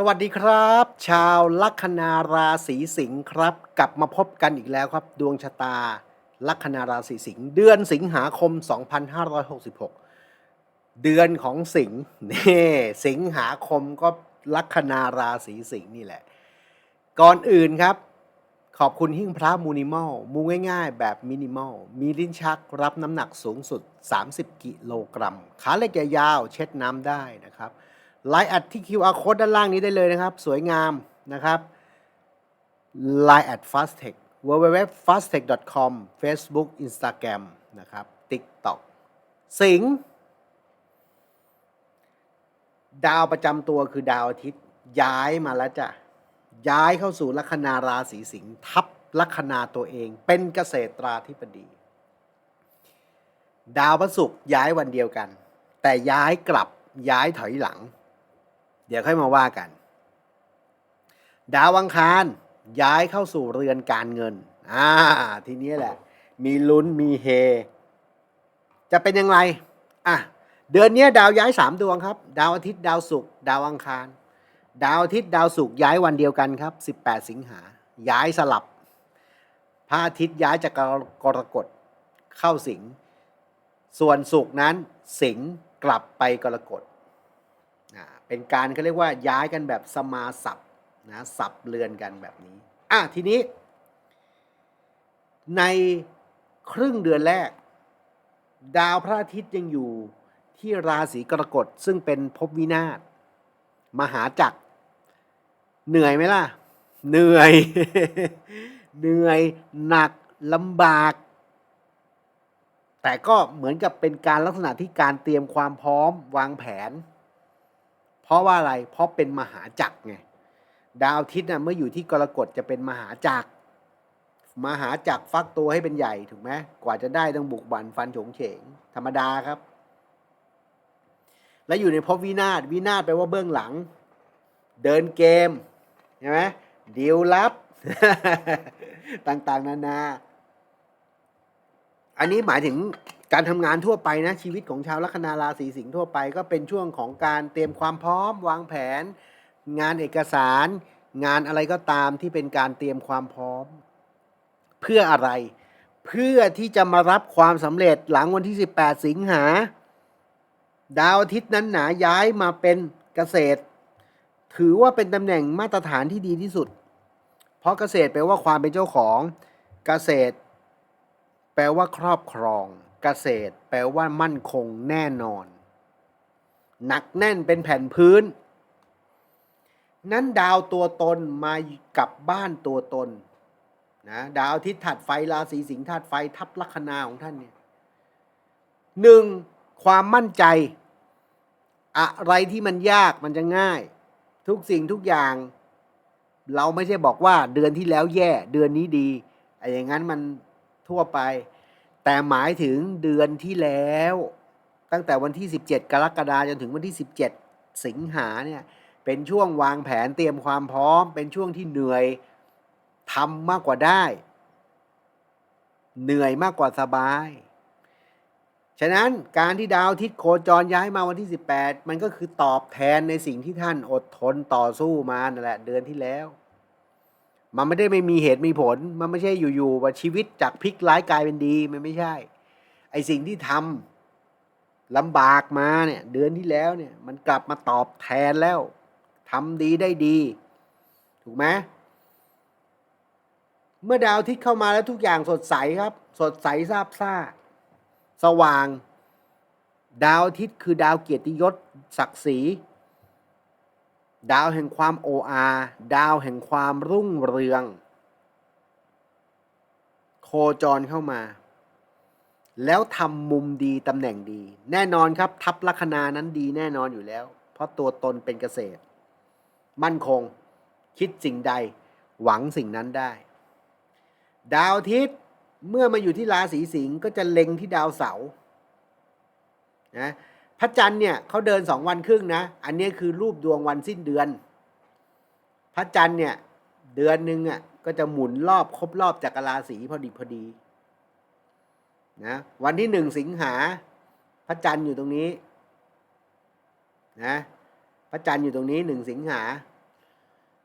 สวัสดีครับ ชาวลัคนาราศีสิงห์ครับ กลับมาพบกันอีกแล้วครับ ดวงชะตา ลัคนาราศีสิงห์เดือนสิงหาคม 2566 เดือนของสิงห์นี่สิงหาคมก็ลัคนาราศีสิงห์นี่แหละ ก่อนอื่นครับ ขอบคุณหิ้งพระมูนิมอลมูง่าย ๆ แบบมินิมอลมีลิ้นชักรับน้ำหนักสูงสุด 30 กิโลกรัมขาเล็กยาวเช็ดน้ำได้นะครับ ไลน์แอดที่ QR code ด้านล่างนี้ได้เลยนะครับ สวยงามนะครับ Line แอด fastech www.fastech.com Facebook Instagram นะครับ TikTok สิงห์ดาวประจำตัวคือดาวอาทิตย์ย้ายมาแล้วจ้ะ ย้ายเข้าสู่ลัคนาราศีสิงห์ทับลัคนาตัวเอง เป็นเกษตราธิบดี ดาวพระศุกร์ย้ายวันเดียวกัน แต่ย้ายกลับย้ายถอยหลัง เดี๋ยวค่อยมาว่ากัน ดาวอังคารย้ายเข้าสู่เรือนการเงิน อ่า ทีนี้แหละ มีลุ้นมีเฮ จะเป็นยังไงอะ เดือนนี้ดาวย้ายสามดวงครับ ดาวอาทิตย์ดาวศุกร์ดาวอังคาร ดาวอาทิตย์ดาวศุกร์ย้ายวันเดียวกันครับ 18 สิงหา ย้ายสลับ พระอาทิตย์ย้ายจากกรกฎเข้าสิง ส่วนศุกร์นั้นสิงกลับไปกรกฎ เป็นการเขาเรียกว่าย้ายกันแบบสมาสับนะสับเรือนกันแบบนี้อะทีนี้ ในครึ่งเดือนแรก ดาวพระอาทิตย์ยังอยู่ที่ราศีกรกฎซึ่งเป็นภพวินาศมหาจักร เหนื่อยไหมล่ะ เหนื่อย เหนื่อยหนักลำบาก แต่ก็เหมือนกับเป็นการลักษณะที่การเตรียมความพร้อมวางแผน เพราะว่าอะไร เพราะเป็นมหาจักรไง ดาวอาทิตย์น่ะเมื่ออยู่ที่กรกฎจะเป็นมหาจักร มหาจักรฟักตัวให้เป็นใหญ่ถูกไหมกว่าจะได้ต้องบุกบันฟันโฉงเฉง ธรรมดาครับ และอยู่ในภพวินาศวินาศแปลว่าเบื้องหลัง เดินเกมใช่ไหมดีลลับ ต่างๆ นานา อันนี้หมายถึง การทำงานทั่วไปนะชีวิตของชาวลัคนาราศีสิงห์ทั่วไป ก็เป็นช่วงของการเตรียมความพร้อม วางแผน งานเอกสาร งานอะไรก็ตามที่เป็นการเตรียมความพร้อม เพื่ออะไร เพื่อที่จะมารับความสำเร็จหลังวันที่ 18 สิงหา ดาวอาทิตย์นั้นหนาย้ายมาเป็นเกษตร ถือว่าเป็นตำแหน่งมาตรฐานที่ดีที่สุด เพราะเกษตรแปลว่าความเป็นเจ้าของเกษตร แปลว่าครอบครอง เกษตร แปลว่ามั่นคงแน่นอน หนักแน่นเป็นแผ่นพื้น นั้นดาวตัวตนมากับบ้านตัวตนนะดาวอาทิตย์ถัดไฟราศีสิงห์ถัดไฟทับลัคนาของท่านเนี่ยหนึ่งความมั่นใจ อะไรที่มันยากมันจะง่าย ทุกสิ่งทุกอย่าง เราไม่ใช่บอกว่าเดือนที่แล้วแย่ เดือนนี้ดีไอ้อย่างนั้นมันทั่วไป แต่หมายถึงเดือนที่แล้ว ตั้งแต่วันที่ 17 กรกฎาคมจนถึงวันที่ 17 สิงหาเนี่ยเป็นช่วงวางแผนเตรียมความพร้อม เป็นช่วงที่เหนื่อยทำมากกว่าได้ เหนื่อยมากกว่าสบาย ฉะนั้นการที่ดาวอาทิตย์โคจรย้ายมาวันที่ 18 มันก็คือตอบแทนในสิ่งที่ท่านอดทนต่อสู้มานั่นแหละเดือนที่แล้ว มันไม่ได้ไม่มีเหตุมีผล มันไม่ใช่อยู่ๆว่าชีวิตจากพลิกร้ายกลายเป็นดีมันไม่ใช่ ไอสิ่งที่ทำลำบากมาเนี่ยเดือนที่แล้วเนี่ย มันกลับมาตอบแทนแล้วทำดีได้ดี ถูกไหมเมื่อดาวอาทิตเข้ามาแล้วทุกอย่างสดใสครับ สดใสซาบซ่า สว่าง ดาวอาทิตย์คือดาวเกียรติยศศักดิ์ศรี ดาวแห่งความโออาดาวแห่งความรุ่งเรือง โคจรเข้ามา แล้วทำมุมดีตำแหน่งดี แน่นอนครับ ทับลัคนานั้นดีแน่นอนอยู่แล้ว เพราะตัวตนเป็นเกษตร มั่นคง คิดสิ่งใด หวังสิ่งนั้นได้ ดาวอาทิตย์เมื่อมาอยู่ที่ราศีสิงห์ก็จะเล็งที่ดาวเสาร์นะ พระจันทร์เนี่ยเขาเดินสองวันครึ่งนะ อันนี้คือรูปดวงวันสิ้นเดือน พระจันทร์เนี่ยเดือนหนึ่งอะก็จะหมุนรอบครบรอบจักรราศีพอดีพอดีนะวันที่หนึ่งสิงหาพระจันทร์อยู่ตรงนี้นะพระจันทร์อยู่ตรงนี้หนึ่งสิงหา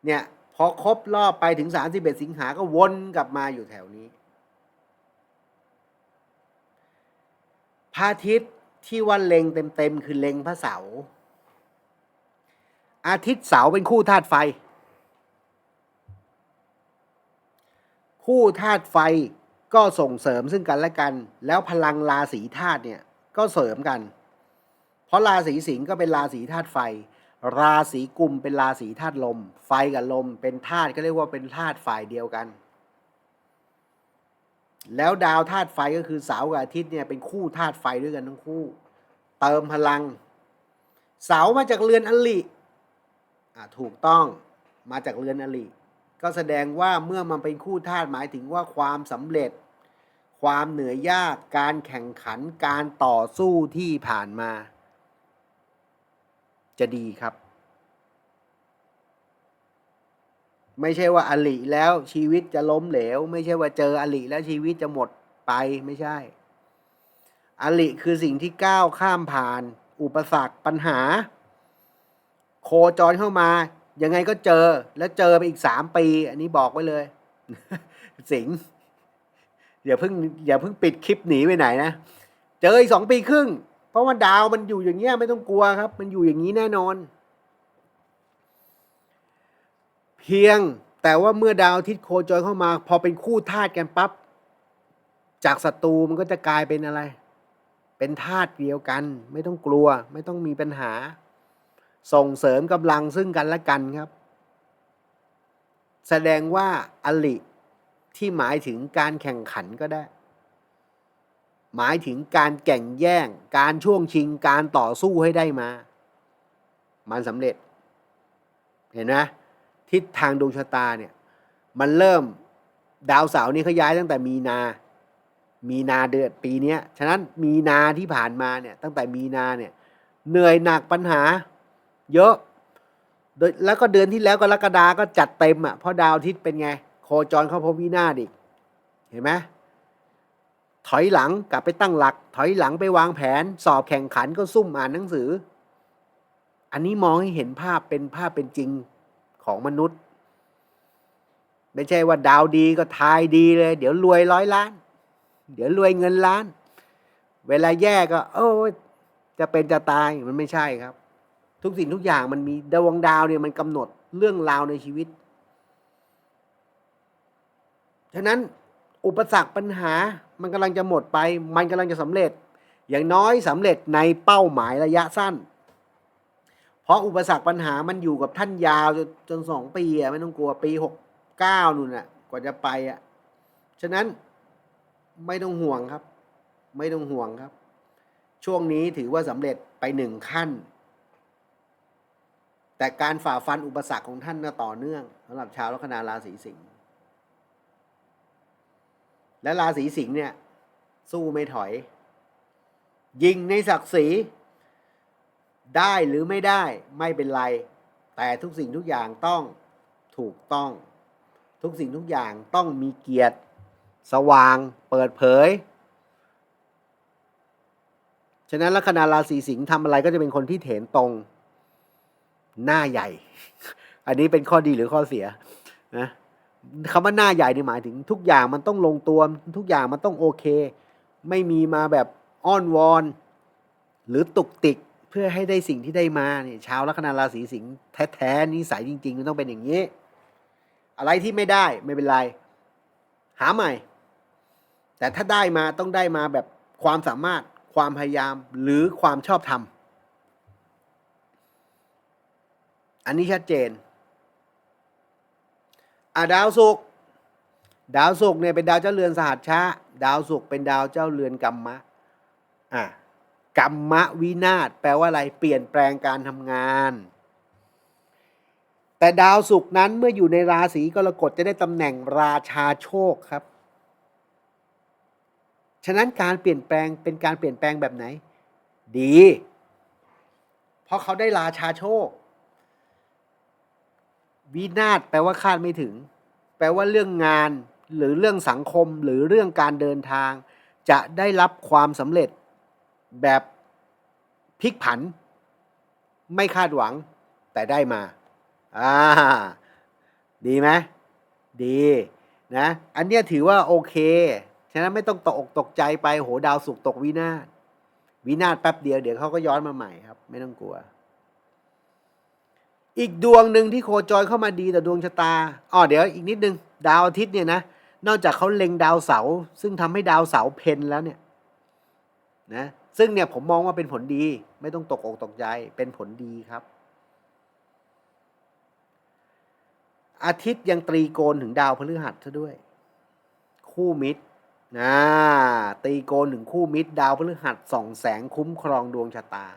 เนี่ยพอครบรอบไปถึง31สิงหาก็วนกลับมาอยู่แถวนี้พระอาทิตย์ ที่ว่าเล็งเต็มๆคือเล็งพระเสาร์อาทิตย์เสาร์เป็นคู่ธาตุไฟ คู่ธาตุไฟก็ส่งเสริมซึ่งกันและกัน แล้วพลังราศีธาตุเนี่ยก็เสริมกัน เพราะราศีสิงห์ก็เป็นราศีธาตุไฟ ราศีกุมเป็นราศีธาตุลม ไฟกับลมเป็นธาตุก็เรียกว่าเป็นธาตุฝ่ายเดียวกัน แล้วดาวธาตุไฟก็คือเสาร์กับอาทิตย์เนี่ยเป็นคู่ธาตุไฟด้วยกันทั้งคู่ เติมพลัง เสามาจากเรือนอลิอะถูกต้องมาจากเรือนอลิก็แสดงว่าเมื่อมันเป็นคู่ธาตุหมายถึงว่าความสำเร็จ ความเหนื่อยยากการแข่งขันการต่อสู้ที่ผ่านมา จะดีครับ ไม่ใช่ว่าอลิแล้วชีวิตจะล้มเหลว ไม่ใช่ว่าเจออลิแล้วชีวิตจะหมดไปไม่ใช่ อลิคือสิ่งที่ก้าวข้ามผ่าน อุปสรรคปัญหา โคจรเข้ามา ยังไงก็เจอแล้วเจอไปอีกสามปี อันนี้บอกไว้เลย สิงอย่าเพิ่งอย่าเพิ่งปิดคลิปหนีไปไหนนะ เจออีกสองปีครึ่ง เพราะว่าดาวมันอยู่อย่างเงี้ยไม่ต้องกลัวครับ มันอยู่อย่างนี้แน่นอน เพียงแต่ว่าเมื่อดาวอาทิตย์โคจรเข้ามา พอเป็นคู่ธาตุกันปั๊บจากศัตรูมันก็จะกลายเป็นอะไร เป็นธาตุเดียวกัน ไม่ต้องกลัว ไม่ต้องมีปัญหา ส่งเสริมกำลังซึ่งกันและกันครับ แสดงว่าอลิที่หมายถึงการแข่งขันก็ได้ หมายถึงการแก่งแย่ง การช่วงชิงการต่อสู้ให้ได้มา มันสำเร็จ เห็นไหม ทิศทางดวงชะตาเนี่ยมันเริ่มดาวเสาร์นี่เขาย้ายตั้งแต่มีนา มีนาเดือนปีนี้ฉะนั้นมีนาที่ผ่านมาเนี่ยตั้งแต่มีนาเนี่ยเหนื่อยหนักปัญหา เยอะโดยแล้วก็เดือนที่แล้วกรกฎาก็จัดเต็มอะเพราะดาวอาทิตย์เป็นไง โคจรเข้าพบวินาศอีกเห็นไหมถอยหลังกลับไปตั้งหลัก ถอยหลังไปวางแผน สอบแข่งขันก็ซุ่มอ่านหนังสือ อันนี้มองให้เห็นภาพเป็นภาพเป็นจริง ของมนุษย์ ไม่ใช่ว่าดาวดีก็ทายดีเลย เดี๋ยวรวยร้อยล้าน เดี๋ยวรวยเงินล้าน เวลาแย่ก็ โอ้จะเป็นจะตายมันไม่ใช่ครับ ทุกสิ่งทุกอย่างมันมีดวงดาวเนี่ยมันกำหนดเรื่องราวในชีวิต ฉะนั้นอุปสรรคปัญหามันกำลังจะหมดไป มันกำลังจะสำเร็จ อย่างน้อยสำเร็จในเป้าหมายระยะสั้น เพราะอุปสรรคปัญหามันอยู่กับท่านยาวจนจนสองปีอะไม่ต้องกลัวปีหกเก้านู่นน่ะกว่าจะไปอะฉะนั้นไม่ต้องห่วงครับ ไม่ต้องห่วงครับ ช่วงนี้ถือว่าสำเร็จไปหนึ่งขั้น แต่การฝ่าฟันอุปสรรคของท่านน่ะต่อเนื่องสำหรับชาวลัคนาราศีสิงห์และราศีสิงห์เนี่ย สู้ไม่ถอย ยิงในศักดิ์ศรี ได้หรือไม่ได้ไม่เป็นไร แต่ทุกสิ่งทุกอย่างต้องถูกต้อง ทุกสิ่งทุกอย่างต้องมีเกียรติ สว่าง เปิดเผย ฉะนั้นลัคนาราศีสิงห์ทำอะไรก็จะเป็นคนที่เถนตรง หน้าใหญ่ อันนี้เป็นข้อดีหรือข้อเสียนะคำว่าหน้าใหญ่นี่หมายถึง ทุกอย่างมันต้องลงตัว ทุกอย่างมันต้องโอเค ไม่มีมาแบบอ้อนวอน หรือตุกติก เพื่อให้ได้สิ่งที่ได้มาเนี่ยชาวลัคนาราศีสิงห์แท้ๆนิสัยจริง ๆ มันต้องเป็นอย่างนี้ อะไรที่ไม่ได้ไม่เป็นไร หาใหม่ แต่ถ้าได้มาต้องได้มาแบบความสามารถความพยายามหรือความชอบธรรมอันนี้ชัดเจนอะดาวศุกร์ดาวศุกร์เนี่ยเป็นดาวเจ้าเรือนสหัสชะ ดาวศุกร์เป็นดาวเจ้าเรือนกรรมะ อะ กรรมะวินาศแปลว่าอะไรเปลี่ยนแปลงการทำงาน แต่ดาวศุกร์นั้นเมื่ออยู่ในราศีกรกฎจะได้ตำแหน่งราชาโชคครับ ฉะนั้นการเปลี่ยนแปลงเป็นการเปลี่ยนแปลงแบบไหน ดี เพราะเขาได้ราชาโชค วินาศแปลว่าคาดไม่ถึง แปลว่าเรื่องงานหรือเรื่องสังคมหรือเรื่องการเดินทาง จะได้รับความสำเร็จ แบบพลิกผัน ไม่คาดหวังแต่ได้มาอ่าดีไหมดีนะอันเนี้ยถือว่าโอเค ฉะนั้นไม่ต้องตกอกตกใจไปโหดาวสุกตกวินาศวินาศแป๊บเดียวเดี๋ยวเขาก็ย้อนมาใหม่ครับ ไม่ต้องกลัว อีกดวงหนึ่งที่โคจรเข้ามาดีแต่ดวงชะตาอ๋อเดี๋ยวอีกนิดนึง ดาวอาทิตย์เนี่ยนะนอกจากเขาเล็งดาวเสาร์ซึ่งทำให้ดาวเสาร์เพนแล้วเนี่ย นะ ซึ่งเนี่ยผมมองว่าเป็นผลดี ไม่ต้องตกอกตกใจเป็นผลดีครับ อาทิตย์ยังตรีโกณถึงดาวพฤหัสซะด้วย คู่มิตรนะตรีโกณถึงคู่มิตร ดาวพฤหัสส่องแสงคุ้มครองดวงชะตา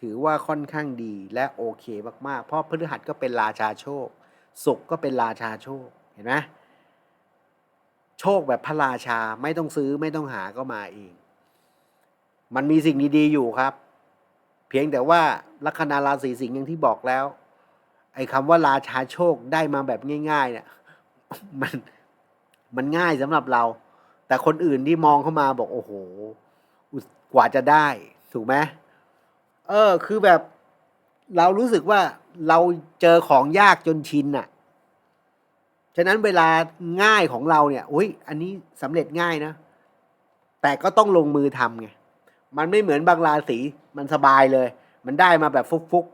ถือว่าค่อนข้างดีและโอเคมากๆ เพราะพฤหัสก็เป็นราชาโชคศุกก็เป็นราชาโชคเห็นไหมโชคแบบพระราชาไม่ต้องซื้อไม่ต้องหาก็มาเอง มันมีสิ่งดีๆอยู่ครับ เพียงแต่ว่าลัคนาราศีสิงห์อย่างที่บอกแล้ว ไอ้คำว่าราชาโชคได้มาแบบง่าย ๆ เนี่ย มันมันง่ายสำหรับเรา แต่คนอื่นที่มองเข้ามาบอกโอ้โหกว่าจะได้ ถูกไหมเออ คือแบบ เรารู้สึกว่าเราเจอของยากจนชินอะฉะนั้นเวลาง่ายของเราเนี่ยอุ้ยอันนี้สำเร็จง่ายนะ แต่ก็ต้องลงมือทำไง มันไม่เหมือนบางราศีมันสบายเลย มันได้มาแบบฟุกฟุก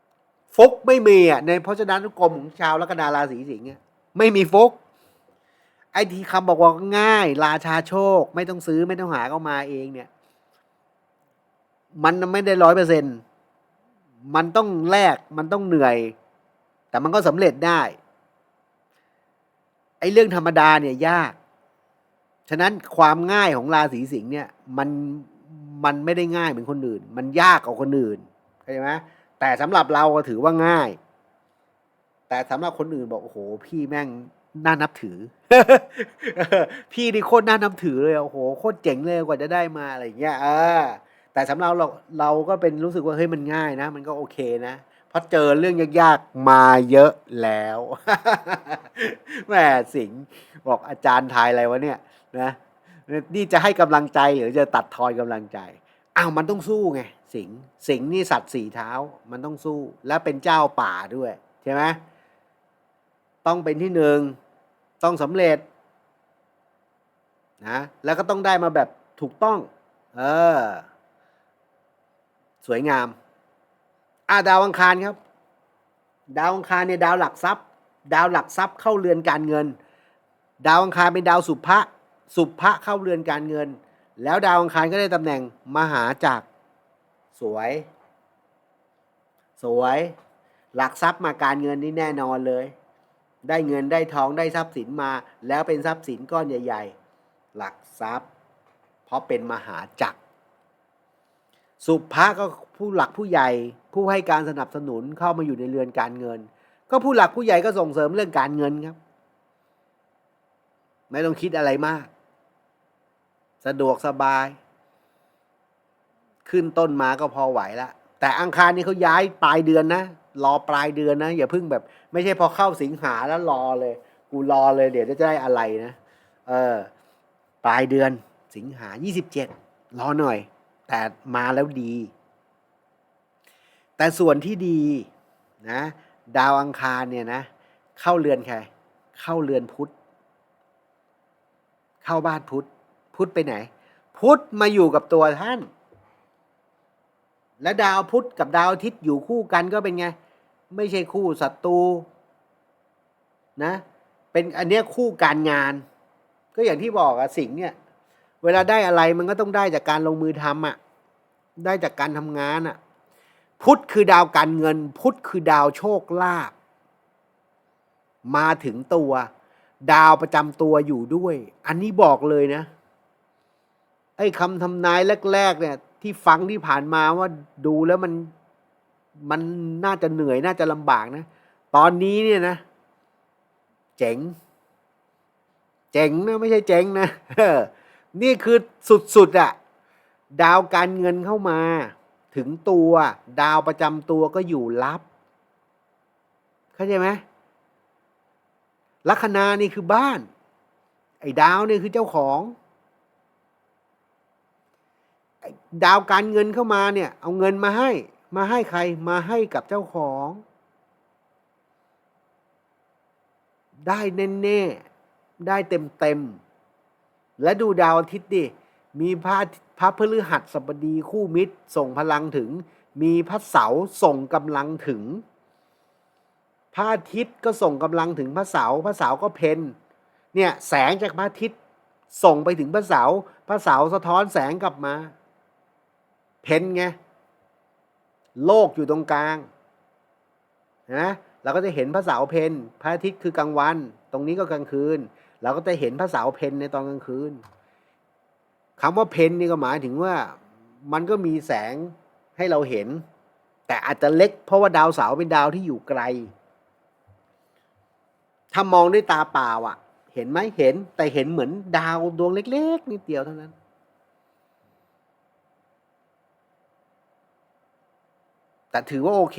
ๆฟุกไม่มีอะในพจนานุกรมของชาวลัคนาราศีสิงห์ไม่มีฟุกไอ้ที่คำบอกว่าง่าย ราชาโชค ไม่ต้องซื้อไม่ต้องหาก็มาเองเนี่ย มันไม่ได้ร้อยเปอร์เซ็นมันต้องแลกมันต้องเหนื่อย แต่มันก็สำเร็จได้ ไอ้เรื่องธรรมดาเนี่ยยาก ฉะนั้นความง่ายของราศีสิงห์เนี่ย มัน มันไม่ได้ง่ายเหมือนคนอื่น มันยากกว่าคนอื่นเข้าใจไหมแต่สำหรับเราถือว่าง่าย แต่สำหรับคนอื่นบอกโอ้โห พี่แม่งน่านับถือ พี่นี่โคตรน่านับถือเลยโอ้โหโคตรเจ๋งเลยกว่าจะได้มาอะไรเงี้ยเออแต่สำหรับเราเราก็เป็นรู้สึกว่าเฮ้ยมันง่ายนะ มันก็โอเคนะเพราะเจอเรื่องยากๆมาเยอะแล้วแหมสิงบอกอาจารย์ทายอะไรวะเนี่ยนะ นี่จะให้กำลังใจหรือจะตัดทอนกำลังใจอ้าวมันต้องสู้ไงสิงสิงนี่สัตว์สี่เท้ามันต้องสู้ และเป็นเจ้าป่าด้วยใช่ไหมต้องเป็นที่หนึ่งต้องสำเร็จนะแล้วก็ต้องได้มาแบบถูกต้อง เออ สวยงามอาดาวอังคารครับ ดาวอังคารเนี่ยดาวหลักทรัพย์ ดาวหลักทรัพย์เข้าเรือนการเงิน ดาวอังคารเป็นดาวสุภะ สุภะเข้าเรือนการเงิน แล้วดาวอังคารก็ได้ตำแหน่งมหาจักรสวย สวย หลักทรัพย์มาการเงินนี่แน่นอนเลย ได้เงินได้ทองได้ทรัพย์สินมา แล้วเป็นทรัพย์สินก้อนใหญ่ ๆ หลักทรัพย์ เพราะเป็นมหาจักรสุภะก็ผู้หลักผู้ใหญ่ ผู้ให้การสนับสนุนเข้ามาอยู่ในเรือนการเงิน ก็ผู้หลักผู้ใหญ่ก็ส่งเสริมเรื่องการเงินครับ ไม่ต้องคิดอะไรมาก สะดวกสบาย ขึ้นต้นมาก็พอไหวละแต่อังคารนี่เขาย้ายปลายเดือนนะรอปลายเดือนนะอย่าเพิ่งแบบ ไม่ใช่พอเข้าสิงหาแล้วรอเลย กูรอเลยเดี๋ยวจะได้อะไรนะเออ ปลายเดือนสิงหายี่สิบเจ็ดรอหน่อย แต่มาแล้วดี แต่ส่วนที่ดีนะ ดาวอังคารเนี่ยนะ เข้าเรือนใครเข้าเรือนพุธเข้าบ้านพุธ พุธไปไหน พุธมาอยู่กับตัวท่าน และดาวพุธกับดาวอาทิตย์อยู่คู่กันก็เป็นไง ไม่ใช่คู่ศัตรูนะ เป็นอันเนี้ยคู่การงาน ก็อย่างที่บอกอะสิ่งเนี่ย เวลาได้อะไรมันก็ต้องได้จากการลงมือทำอะได้จากการทำงานอะพุธคือดาวการเงิน พุธคือดาวโชคลาภมาถึงตัว ดาวประจำตัวอยู่ด้วย อันนี้บอกเลยนะ ไอ้คำทำนายแรก ๆ เนี่ย ที่ฟังที่ผ่านมาว่าดูแล้วมันมันน่าจะเหนื่อยน่าจะลำบากนะ ตอนนี้เนี่ยนะ เจ๋ง เจ๋งนะไม่ใช่เจ๋งนะนี่คือสุดๆอะดาวการเงินเข้ามา ถึงตัว ดาวประจำตัวก็อยู่ลับ เข้าใจไหมลัคนานี่คือบ้าน ไอ้ดาวนี่คือเจ้าของ ดาวการเงินเข้ามาเนี่ย เอาเงินมาให้ มาให้ใครมาให้กับเจ้าของ ได้แน่ๆได้เต็มๆและดูดาวอาทิตย์ดิมีพระพระพฤหัสบดีคู่มิตร ส่งพลังถึง มีพระเสาร์ส่งกำลังถึง พระอาทิตย์ก็ส่งกำลังถึงพระเสาร์พระเสาร์ก็เพนเนี่ยแสงจากพระอาทิตย์ส่งไปถึงพระเสาร์พระเสาร์สะท้อนแสงกลับมา เพนไงโลกอยู่ตรงกลางนะเราก็จะเห็นพระเสาเพนพระอาทิตย์คือกลางวัน ตรงนี้ก็กลางคืน เราก็จะเห็นพระเสาเพนในตอนกลางคืนคำว่าเพนนี่ก็หมายถึงว่ามันก็มีแสงให้เราเห็น แต่อาจจะเล็กเพราะว่าดาวเสาร์เป็นดาวที่อยู่ไกล ถ้ามองด้วยตาเปล่าอะ เห็นไหมเห็นแต่เห็นเหมือนดาวดวงเล็กๆนิดเดียวเท่านั้น แต่ถือว่าโอเค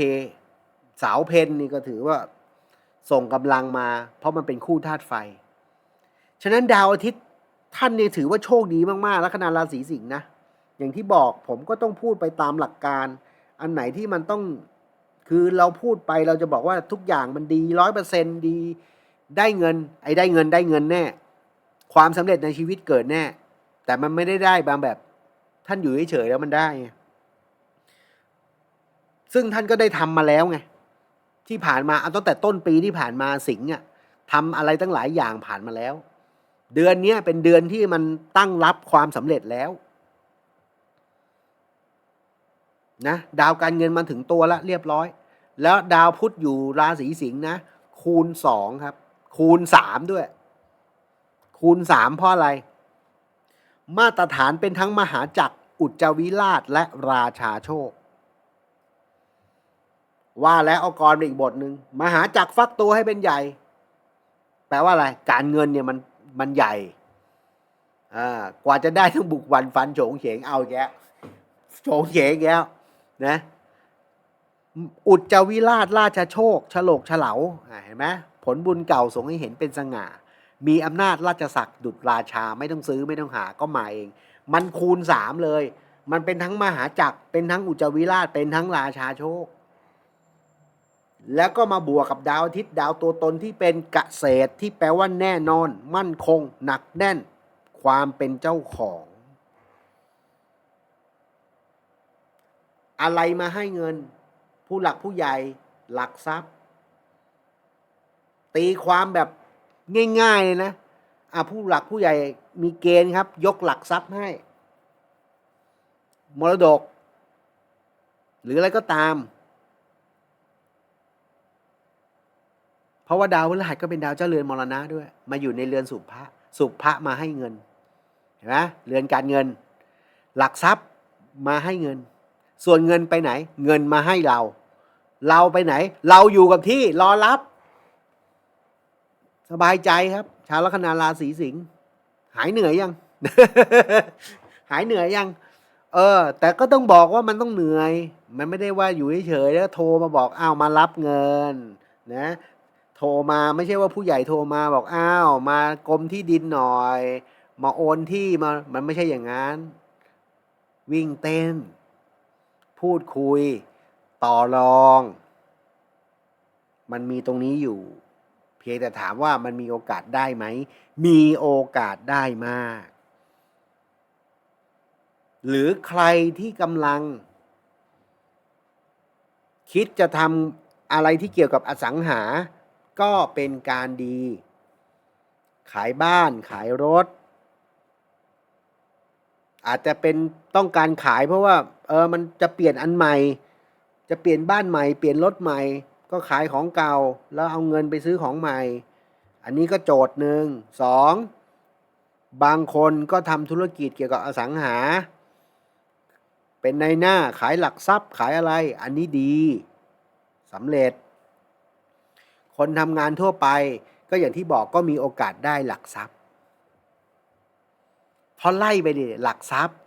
เสาเพนนี่ก็ถือว่าส่งกำลังมา เพราะมันเป็นคู่ธาตุไฟ ฉะนั้นดาวอาทิตย์ท่านนี่ถือว่าโชคดีมากๆ ลัคนาราศีสิงห์นะ อย่างที่บอกผมก็ต้องพูดไปตามหลักการ อันไหนที่มันต้องคือเราพูดไปเราจะบอกว่าทุกอย่างมันดีร้อยเปอร์เซนดีได้เงิน ไอ้ได้เงินได้เงินแน่ ความสำเร็จในชีวิตเกิดแน่ แต่มันไม่ได้ได้บางแบบ ท่านอยู่เฉยๆแล้วมันได้ ซึ่งท่านก็ได้ทำมาแล้วไงที่ผ่านมาเอาตั้งแต่ต้นปีที่ผ่านมาสิงห์อะทำอะไรตั้งหลายอย่างผ่านมาแล้ว เดือนนี้เป็นเดือนที่มันตั้งรับความสำเร็จแล้วนะดาวการเงินมาถึงตัวแล้วเรียบร้อย แล้วดาวพุธอยู่ราศีสิงห์นะ คูณสองครับ คูณสามด้วย คูณสามเพราะอะไร มาตรฐานเป็นทั้งมหาจักรอุจจวิราชและราชาโชค ว่าแล้วเอากรไปอีกบทหนึ่งมหาจักรฟักตัวให้เป็นใหญ่ แปลว่าอะไร การเงินเนี่ยมันมันใหญ่อ่ากว่าจะได้ทั้งบุกวันฟันโฉงเฉงเอาแกโฉงเฉงแกนะอุจจวิราชราชโชคฉลกเฉลาเห็นไหมผลบุญเก่าส่งให้เห็นเป็นสง่า มีอำนาจราชศักดิ์ดุจราชาไม่ต้องซื้อไม่ต้องหาก็มาเอง มันคูณสามเลย มันเป็นทั้งมหาจักรเป็นทั้งอุจวิราชเป็นทั้งราชาโชค แล้วก็มาบวกกับดาวอาทิตย์ดาวตัวตนที่เป็นเกษตรที่แปลว่าแน่นอน มั่นคง หนักแน่น ความเป็นเจ้าของ อะไรมาให้เงิน ผู้หลักผู้ใหญ่ หลักทรัพย์ ตีความแบบง่ายๆเลยนะอะผู้หลักผู้ใหญ่มีเกณฑ์ครับ ยกหลักทรัพย์ให้ มรดก หรืออะไรก็ตาม เพราะว่าดาวพฤหัสก็เป็นดาวเจ้าเรือนมรณะด้วย มาอยู่ในเรือนสุภะสุภะมาให้เงินเห็นไหมเรือนการเงิน หลักทรัพย์มาให้เงิน ส่วนเงินไปไหน เงินมาให้เรา เราไปไหน เราอยู่กับที่รอรับ สบายใจครับ ชาวลัคนาราศีสิงห์หายเหนื่อยยัง หายเหนื่อยยัง เออ แต่ก็ต้องบอกว่ามันต้องเหนื่อย มันไม่ได้ว่าอยู่เฉยๆแล้วโทรมาบอกอ้าวมารับเงิน นะ โทรมาไม่ใช่ว่าผู้ใหญ่โทรมาบอกอ้าวมากรมที่ดินหน่อย มาโอนที่มามันไม่ใช่อย่างนั้น วิ่งเต้น พูดคุย ต่อรอง มันมีตรงนี้อยู่ เพียงแต่ถามว่ามันมีโอกาสได้ไหม มีโอกาสได้มาก หรือใครที่กำลัง คิดจะทำอะไรที่เกี่ยวกับอสังหา ก็เป็นการดี ขายบ้านขายรถ อาจจะเป็นต้องการขายเพราะว่าเออมันจะเปลี่ยนอันใหม่ จะเปลี่ยนบ้านใหม่ เปลี่ยนรถใหม่ ก็ขายของเก่า แล้วเอาเงินไปซื้อของใหม่ อันนี้ก็โจทย์หนึ่งสองบางคนก็ทำธุรกิจเกี่ยวกับอสังหา เป็นในหน้าขายหลักทรัพย์ขายอะไร อันนี้ดีสำเร็จ คนทำงานทั่วไป ก็อย่างที่บอกก็มีโอกาสได้หลักทรัพย์พอไล่ไปดิหลักทรัพย์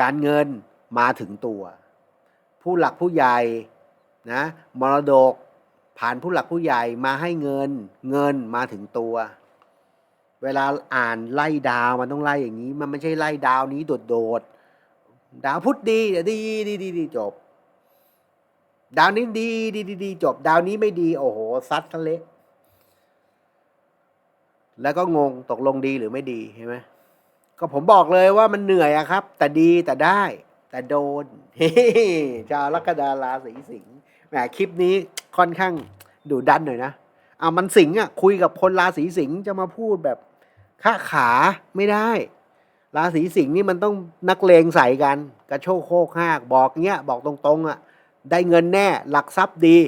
การเงินมาถึงตัว ผู้หลักผู้ใหญ่นะมรดกผ่านผู้หลักผู้ใหญ่มาให้เงิน เงินมาถึงตัว เวลาอ่านไล่ดาวมันต้องไล่อย่างนี้ มันไม่ใช่ไล่ดาวนี้โดดๆดาวพุธดีเดี๋ยวดีดีดีดีจบ ดาวนี้ดีดีดีดีจบ ดาวนี้ไม่ดี โอ้โหซัดทะเละแล้วก็งงตกลงดีหรือไม่ดีใช่ไหมก็ผมบอกเลยว่ามันเหนื่อยอะครับ แต่ดีแต่ได้ แต่โดนเฮ้ชาวลัคนาราศีสิงห์แหมคลิปนี้ค่อนข้างดุดันหน่อยนะเอามันสิงห์อะคุยกับคนราศีสิงห์จะมาพูดแบบข้าขาไม่ได้ ราศีสิงห์นี่มันต้องนักเลงใส่กัน กระโชกโคกหากบอกเงี้ยบอกตรงๆอะ่ะ ได้เงินแน่หลักทรัพย์ดี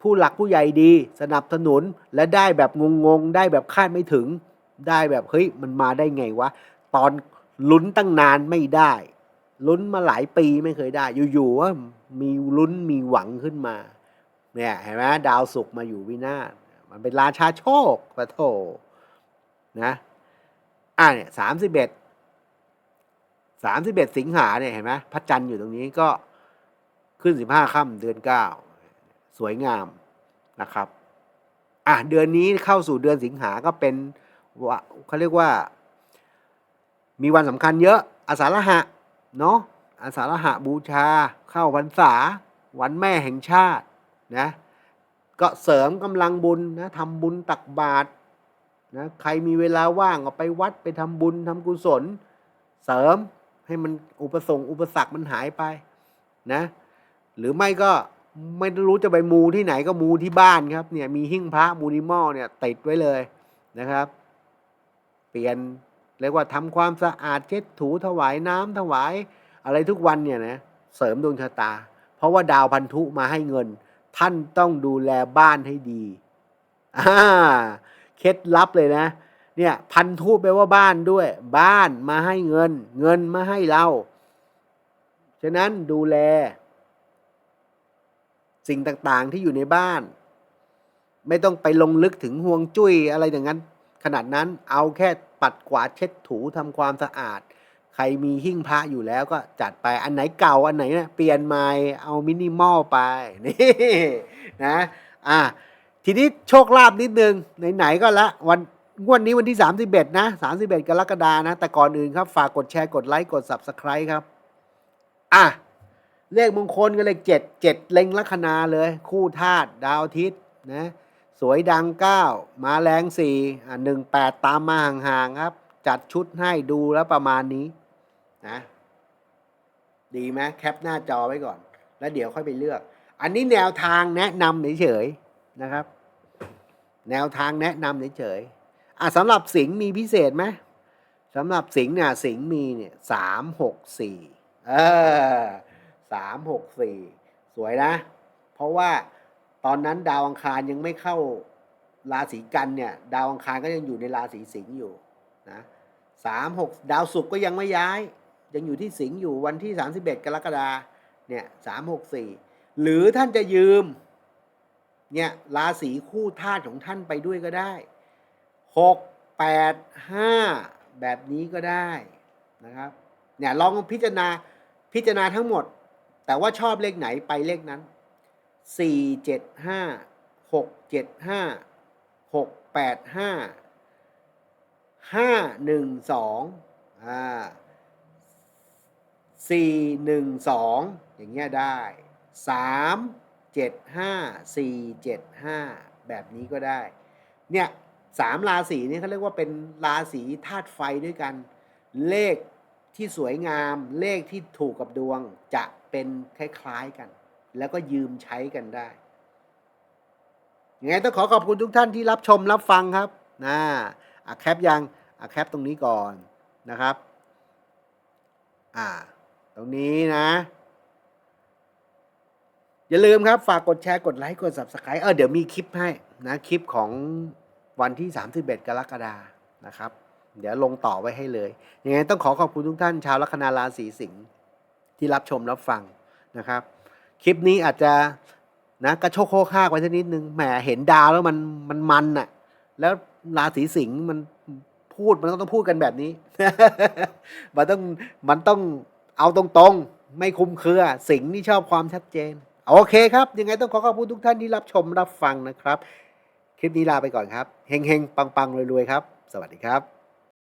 ผู้หลักผู้ใหญ่ดี สนับสนุนและได้แบบงงๆ ได้แบบคาดไม่ถึง ได้แบบเฮ้ยมันมาได้ไงวะ ตอนลุ้นตั้งนานไม่ได้ลุ้นมาหลายปีไม่เคยได้ อยู่ๆว่ามีลุ้นมีหวังขึ้นมา เนี่ยเห็นไหมดาวศุกร์มาอยู่วินาศมันเป็นราชาโชคปะโถนะอ่าเนี่ยสามสิบเอ็ดสามสิบเอ็ดสิงหาเนี่ยเห็นไหมพระจันทร์อยู่ตรงนี้ก็ ขึ้นสิบห้าค่ำเดือนเก้าสวยงามนะครับอะเดือนนี้เข้าสู่เดือนสิงหาก็เป็นว่าเขาเรียกว่า มีวันสำคัญเยอะอาสาฬหะเนาะอาสาฬหะบูชา เข้าพรรษา วันแม่แห่งชาตินะก็เสริมกำลังบุญนะทำบุญตักบาตรนะใครมีเวลาว่างก็ไปวัดไปทำบุญทำกุศล เสริมให้มันอุปสงค์อุปสรรคมันหายไปนะ หรือไม่ก็ไม่รู้จะไปมูที่ไหนก็มูที่บ้านครับเนี่ยมีหิ้งพระมูนิมอลเนี่ยติดไว้เลยนะครับ เปลี่ยนเรียกว่าทำความสะอาดเช็ดถูถวายน้ำถวาย อะไรทุกวันเนี่ยนะเสริมดวงชะตา เพราะว่าดาวพันธุมาให้เงิน ท่านต้องดูแลบ้านให้ดีอ่าเคล็ดลับเลยนะ เนี่ยพันธุแปลว่าบ้านด้วย บ้านมาให้เงิน เงินมาให้เรา ฉะนั้นดูแล สิ่งต่างๆที่อยู่ในบ้าน ไม่ต้องไปลงลึกถึงห่วงจุ้ยอะไรอย่างนั้น ขนาดนั้นเอาแค่ปัดกวาดเช็ดถูทำความสะอาด ใครมีหิ้งพระอยู่แล้วก็จัดไปอันไหนเก่าอันไหนเนี่เปลี่ยนใหม่เอามินิมอลไปนี่นะอะทีนี้โชคลาภนิดนึงไหนๆก็ละวันงวดนี้วันที่ 31 นะ 31 กรกฎานะ แต่ก่อนอื่นครับ ฝากกดแชร์ กดไลค์ กด Subscribe ครับ อะ เลขมงคลก็เลขเจ็ดเจ็ดเล็งลัคนาเลย คู่ธาตุดาวอาทิตย์นะสวยดังเก้ามาแรงสี่อะหนึ่งแปดตามมาห่างๆครับ จัดชุดให้ดูแล้วประมาณนี้นะดีไหมแคปหน้าจอไว้ก่อน แล้วเดี๋ยวค่อยไปเลือก อันนี้แนวทางแนะนำเฉยๆนะครับ แนวทางแนะนำเฉยๆอะสำหรับสิงห์มีพิเศษไหมสำหรับสิงห์เนี่ยสิงห์มีเนี่ยสามหกสี่เออ สามหกสี่สวยนะ เพราะว่าตอนนั้นดาวอังคารยังไม่เข้าราศีกันเนี่ย ดาวอังคารก็ยังอยู่ในราศีสิงห์อยู่นะสามหกดาวศุกร์ก็ยังไม่ย้าย ยังอยู่ที่สิงห์อยู่วันที่สามสิบเอ็ดกรกฎาเนี่ยสามหกสี่หรือท่านจะยืมเนี่ยราศีคู่ธาตุของท่านไปด้วยก็ได้หกแปดห้าแบบนี้ก็ได้นะครับเนี่ยลองพิจารณาพิจารณาทั้งหมด แต่ว่าชอบเลขไหนไปเลขนั้นสี่เจ็ดห้าหกเจ็ดห้าหกแปดห้าห้าหนึ่งสองอ่าสี่หนึ่งสองอย่างเงี้ยได้สามเจ็ดห้าสี่เจ็ดห้าแบบนี้ก็ได้ เนี่ยสามราศีนี้เขาเรียกว่าเป็นราศีธาตุไฟด้วยกัน เลขที่สวยงาม เลขที่ถูกกับดวงจะ เป็นคล้ายๆกัน แล้วก็ยืมใช้กันได้ยังไงต้องขอขอบคุณทุกท่านที่รับชมรับฟังครับนะอะแคปยังอะแคปตรงนี้ก่อนนะครับอ่าตรงนี้นะ อย่าลืมครับ ฝากกดแชร์กดไลค์กด subscribe เออเดี๋ยวมีคลิปให้นะคลิปของวันที่ 31 กรกฎานะครับ เดี๋ยวลงต่อไว้ให้เลยยังไงต้องขอขอบคุณทุกท่านชาวลัคนาราศีสิงห์ ที่รับชมรับฟังนะครับ คลิปนี้อาจจะนะกระโชกโคกห้ากไว้สักนิดนึงแหมเห็นดาวแล้วมันมันมันอะแล้วราศีสิงห์มันพูดมันก็ต้องพูดกันแบบนี้ มันต้องมันต้องเอาตรงๆ ไม่คุมเครือ สิงห์นี่ชอบความชัดเจน โอเคครับ ยังไงต้องขอขอบคุณทุกท่านที่รับชมรับฟังนะครับ คลิปนี้ลาไปก่อนครับ เฮงๆ ปังๆรวยๆ ครับ สวัสดีครับ